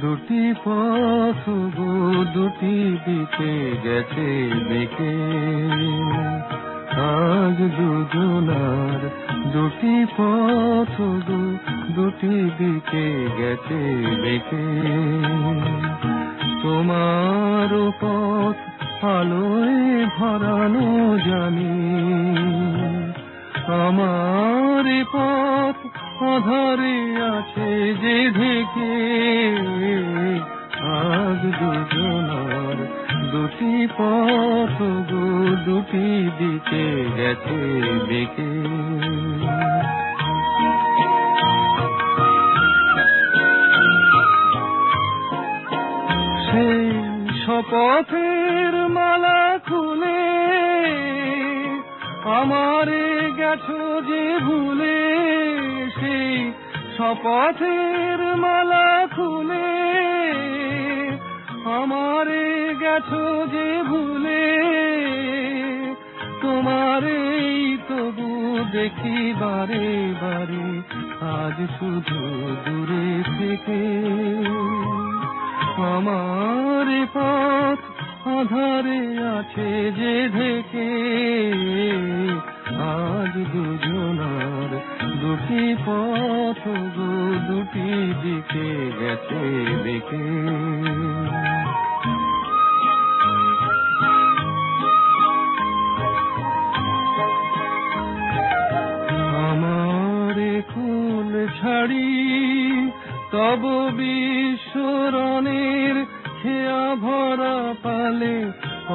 দুটি পথ দুটি দিকে গেছে বেঁকে আজ দুজনার দুটি পথ দুটি দিকে গেছে বেঁকে তোমার পথ আলোয় ভরানো জানি। আমার পথ আধারে আছে যে ঢেকে। আজ দুজনার দুটি পথ গো, দুটি দিকে গেছে বেঁকে। সেই শপথের আমারে গেছো যে ভুলে সেই শপথের মালা খুলে। আমারে গেছো যে ভুলে, তোমারেই তবু দেখি বারে বারে, আজ শুধু দূরে থেকে। আমার পথ আধারে আছে যে ঢেকে। আজ দুজনার দুটি পথ গো, দুটি দিকে গেছে দেখে। আমারে ছাড়ি তব বিশ্বরণের খেয়া ভরা পালে,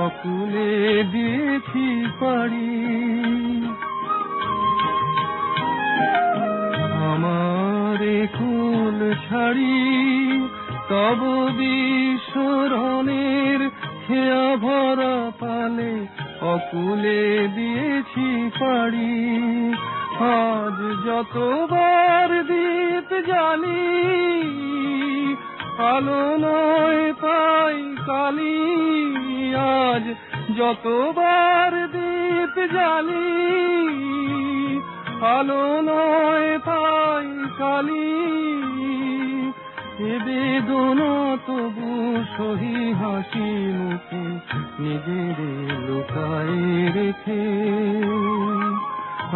অকুলে দিয়েছি পাড়ি আমারে কুল ছাড়ি, তব বিশ্বরণের খেয়া ভরা পালে, অকুলে দিয়েছি পাড়ি আজ যতবার দীপ জ্বালি আলো নয় পাই কালি, আজ যতবার দীপ জালি আলো নয় পাই কালি। বেদনা, তবু সহি হাসি মুখে নিজের লুকায় রেখে।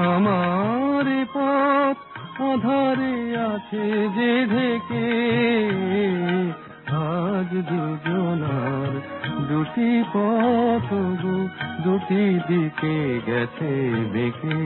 আমার পথ, আধারে আছে যে ঢেকে। পথ গো দুটি দিকে গেছে বেঁকে